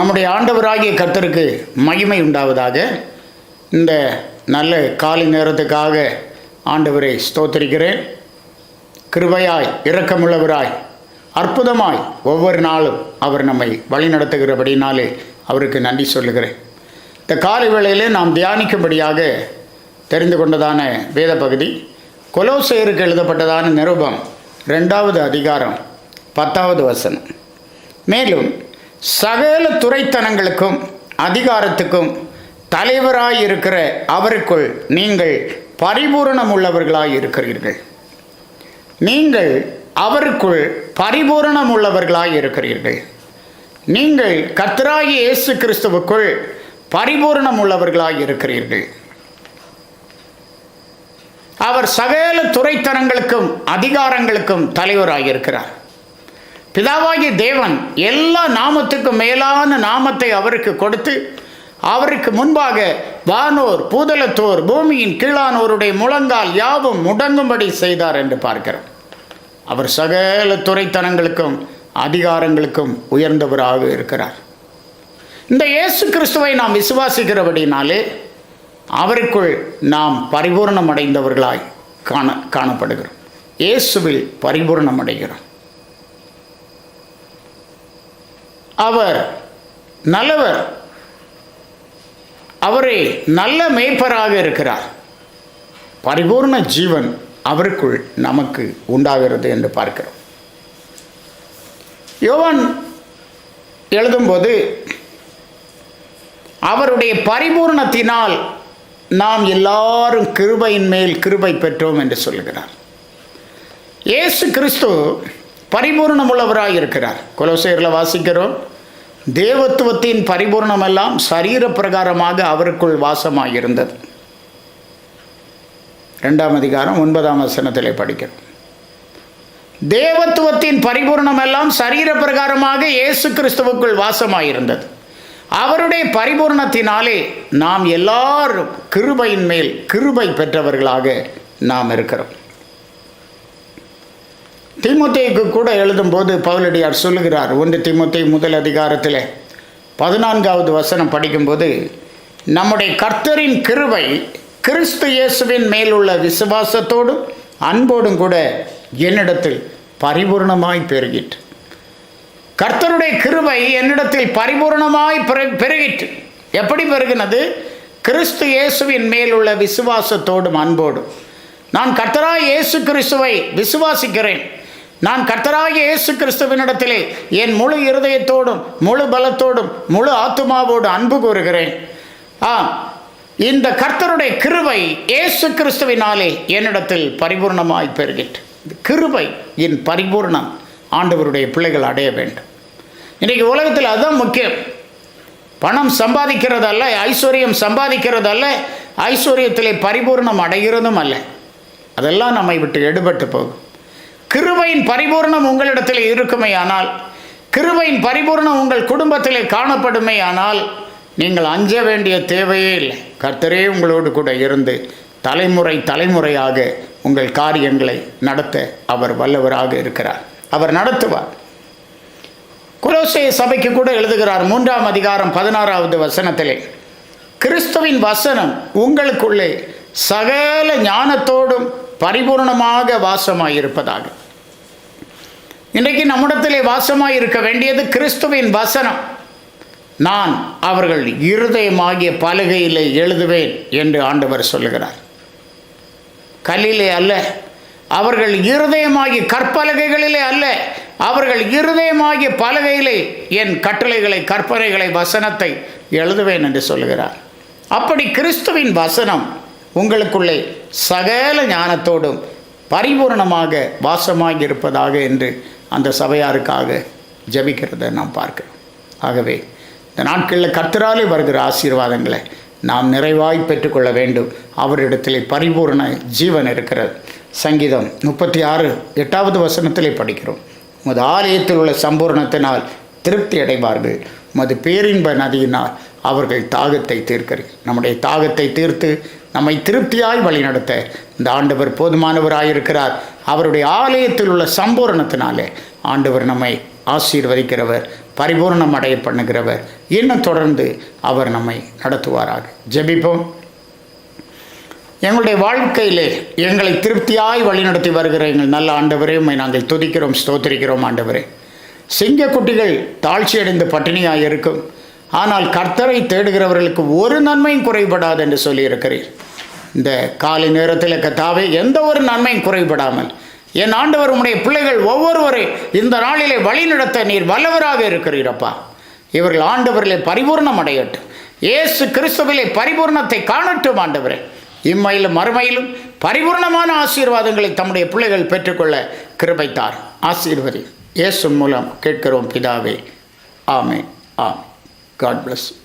நம்முடைய ஆண்டவராகிய கத்தருக்கு மகிமை உண்டாவதாக. இந்த நல்ல காலை நேரத்துக்காக ஆண்டவரை ஸ்தோத்திரிக்கிறேன். கிருபையாய் இரக்கமுள்ளவராய் அற்புதமாய் ஒவ்வொரு நாளும் அவர் நம்மை வழிநடத்துகிறபடினாலே அவருக்கு நன்றி சொல்லுகிறேன். இந்த காலை வேளையிலே நாம் தியானிக்கும்படியாக தெரிந்து கொண்டதான வேத பகுதி கொலோசேருக்கு எழுதப்பட்டதான நிருபம் ரெண்டாவது அதிகாரம் பத்தாவது வசனம். மேலும் சகல துறைத்தனங்களுக்கும் அதிகாரத்துக்கும் தலைவராய் இருக்கிற அவருக்குள் நீங்கள் பரிபூரணம் உள்ளவர்களாய் இருக்கிறீர்கள் நீங்கள் அவருக்குள் பரிபூரணம் உள்ளவர்களாய் இருக்கிறீர்கள் நீங்கள் கத்ராயி இயேசு கிறிஸ்துவுக்குள் பரிபூரணம் உள்ளவர்களாய் இருக்கிறீர்கள் அவர் சகல துறைத்தனங்களுக்கும் அதிகாரங்களுக்கும் தலைவராக இருக்கிறார் பிதாவாகிய தேவன் எல்லா நாமத்துக்கும் மேலான நாமத்தை அவருக்கு கொடுத்து அவருக்கு முன்பாக வானோர் பூதலத்தோர் பூமியின் கீழானோருடைய முழங்கால் யாவும் முடங்கும்படி செய்தார் என்று பார்க்கிறோம். அவர் சகல துறைத்தனங்களுக்கும் அதிகாரங்களுக்கும் உயர்ந்தவராக இருக்கிறார். இந்த இயேசு கிறிஸ்துவை நாம் விசுவாசிக்கிறபடினாலே அவருக்குள் நாம் பரிபூர்ணமடைந்தவர்களாய் காண காணப்படுகிறோம். இயேசுவில் பரிபூர்ணமடைகிறோம். அவர் நல்லவர். அவரே நல்ல மேய்ப்பராக இருக்கிறார். பரிபூர்ண ஜீவன் அவருக்குள் நமக்கு உண்டாகிறது என்று பார்க்கிறோம். யோவான் எழுதும்போது அவருடைய பரிபூர்ணத்தினால் நாம் எல்லாரும் கிருபையின் மேல் கிருபை பெற்றோம் என்று சொல்கிறார் இயேசு கிறிஸ்து பரிபூர்ணமுள்ளவராக இருக்கிறார். குலசேரில் வாசிக்கிறோம். தேவத்துவத்தின் பரிபூர்ணமெல்லாம் சரீர பிரகாரமாக அவருக்குள் வாசமாக இருந்தது ரெண்டாம் அதிகாரம் ஒன்பதாம் வசனத்தில் படிக்கிறோம். தேவத்துவத்தின் பரிபூர்ணமெல்லாம் சரீர பிரகாரமாக இயேசு கிறிஸ்துவுக்குள் வாசமாயிருந்தது. அவருடைய பரிபூர்ணத்தினாலே நாம் எல்லாரும் கிருபையின் மேல் கிருபை பெற்றவர்களாக நாம் இருக்கிறோம். திமுத்தைக்கு கூட எழுதும்போது பவுலடியார் சொல்லுகிறார் ஒன்று திமுத்தை முதல் அதிகாரத்தில் பதினான்காவது வசனம் படிக்கும்போது நம்முடைய கர்த்தரின் கிருவை கிறிஸ்து இயேசுவின் மேல் உள்ள விசுவாசத்தோடும் அன்போடும் கூட என்னிடத்தில் பரிபூர்ணமாய் பெருகிற்று. கர்த்தருடைய கிருவை என்னிடத்தில் பரிபூர்ணமாய் பெரு- பெருகிற்று. எப்படி பெருகினது? கிறிஸ்து இயேசுவின் மேல் உள்ள விசுவாசத்தோடும் அன்போடும். நான் கர்த்தராய் இயேசு கிறிஸ்துவை விசுவாசிக்கிறேன். நான் கர்த்தராகிய இயேசு கிறிஸ்துவினிடத்திலே என் முழு இருதயத்தோடும் முழு பலத்தோடும் முழு ஆத்மாவோடு அன்பு கூறுகிறேன். ஆ இந்த கர்த்தருடைய கிருபை இயேசு கிறிஸ்துவினாலே என்னிடத்தில் பரிபூர்ணமாய் பெறுகிறேன் இந்த கிருபை என் பரிபூர்ணம் ஆண்டவருடைய பிள்ளைகள் அடைய வேண்டும். இன்றைக்கி உலகத்தில் அதுதான் முக்கியம். பணம் சம்பாதிக்கிறதல்ல ஐஸ்வர்யம் சம்பாதிக்கிறதல்ல ஐஸ்வர்யத்திலே பரிபூர்ணம் அடைகிறதும் அல்ல. அதெல்லாம் நம்மை விட்டு எடுபட்டு போகும். கிருபையின் பரிபூர்ணம் உங்களிடத்தில் இருக்குமே ஆனால் கிருபையின் பரிபூர்ணம் உங்கள் குடும்பத்திலே காணப்படுமே ஆனால் நீங்கள் அஞ்ச வேண்டிய தேவையே இல்லை. கர்த்தரே உங்களோடு கூட இருந்து தலைமுறை தலைமுறையாக உங்கள் காரியங்களை நடத்த அவர் வல்லவராக இருக்கிறார். அவர் நடத்துவார். குலோசைய சபைக்கு கூட எழுதுகிறார் மூன்றாம் அதிகாரம் பதினாறாவது வசனத்திலே கிறிஸ்துவின் வசனம் உங்களுக்குள்ளே சகல ஞானத்தோடும் பரிபூர்ணமாக வாசமாயிருப்பதாக. இன்றைக்கு நம்மிடத்திலே வாசமாக இருக்க வேண்டியது கிறிஸ்துவின் வசனம். நான் அவர்கள் இருதயமாகிய பலகையிலே எழுதுவேன் என்று ஆண்டவர் சொல்லுகிறார். கல்லிலே அல்ல அவர்கள் இருதயமாகிய கற்பலகைகளிலே அல்ல அவர்கள் இருதயமாகிய பலகையிலே என் கட்டளைகளை கற்பனைகளை வசனத்தை எழுதுவேன் என்று சொல்லுகிறார். அப்படி கிறிஸ்துவின் வசனம் உங்களுக்குள்ளே சகல ஞானத்தோடும் பரிபூர்ணமாக வாசமாகி இருப்பதாக என்று அந்த சபையாருக்காக ஜெபிக்கிறதை நாம் பார்க்கிறோம். ஆகவே இந்த நாட்களில் கத்தராலே வருகிற ஆசீர்வாதங்களை நாம் நிறைவாய் பெற்றுக்கொள்ள வேண்டும். அவரிடத்திலே பரிபூர்ண ஜீவன் இருக்கிறது. சங்கீதம் முப்பத்தி ஆறு எட்டாவது வசனத்திலே படிக்கிறோம். உமது ஆலயத்தில் உள்ள சம்பூர்ணத்தினால் திருப்தி அடைவார்கள். உமது பேரின்ப நதியினால் அவர்கள் தாகத்தை தீர்க்கிறீர்கள் நம்முடைய தாகத்தை தீர்த்து நம்மை திருப்தியாய் வழிநடத்த. இந்த ஆண்டவர் போதுமானவராயிருக்கிறார். அவருடைய ஆலயத்தில் உள்ள சம்பூரணத்தினாலே ஆண்டவர் நம்மை ஆசீர்வதிக்கிறவர் பரிபூர்ணம் அடைய பண்ணுகிறவர். இன்னும் தொடர்ந்து அவர் நம்மை நடத்துவாராக. ஜெபிப்போம். எங்களுடைய வாழ்க்கையிலே எங்களை திருப்தியாய் வழிநடத்தி வருகிற எங்கள் நல்ல ஆண்டவரே நாங்கள் துதிக்கிறோம் ஸ்தோத்திரிக்கிறோம் ஆண்டவரே. சிங்கக்குட்டிகள் தாழ்ச்சியடைந்து பட்டினியாக இருக்கும் ஆனால் கர்த்தரை தேடுகிறவர்களுக்கு ஒரு நன்மையும் குறைபடாது என்று சொல்லியிருக்கிறீர். இந்த காலை நேரத்தில் கத்தாவே எந்த ஒரு நன்மையும் குறைபடாமல் என் ஆண்டவர் உடைய பிள்ளைகள் ஒவ்வொருவரை இந்த நாளிலே வழிநடத்த நீர் வல்லவராக இருக்கிறீரப்பா. இவர்கள் ஆண்டவர்களை பரிபூர்ணம் அடையட்டும். இயேசு கிறிஸ்துவிலே பரிபூர்ணத்தை காணட்டும் ஆண்டவரே. இம்மையிலும் மறுமையிலும் பரிபூர்ணமான ஆசீர்வாதங்களை தம்முடைய பிள்ளைகள் பெற்றுக்கொள்ள கிருபைத்தார். ஆசீர்வதி இயேசு மூலம் கேட்கிறோம் பிதாவே. ஆமே ஆம் காட் bless. you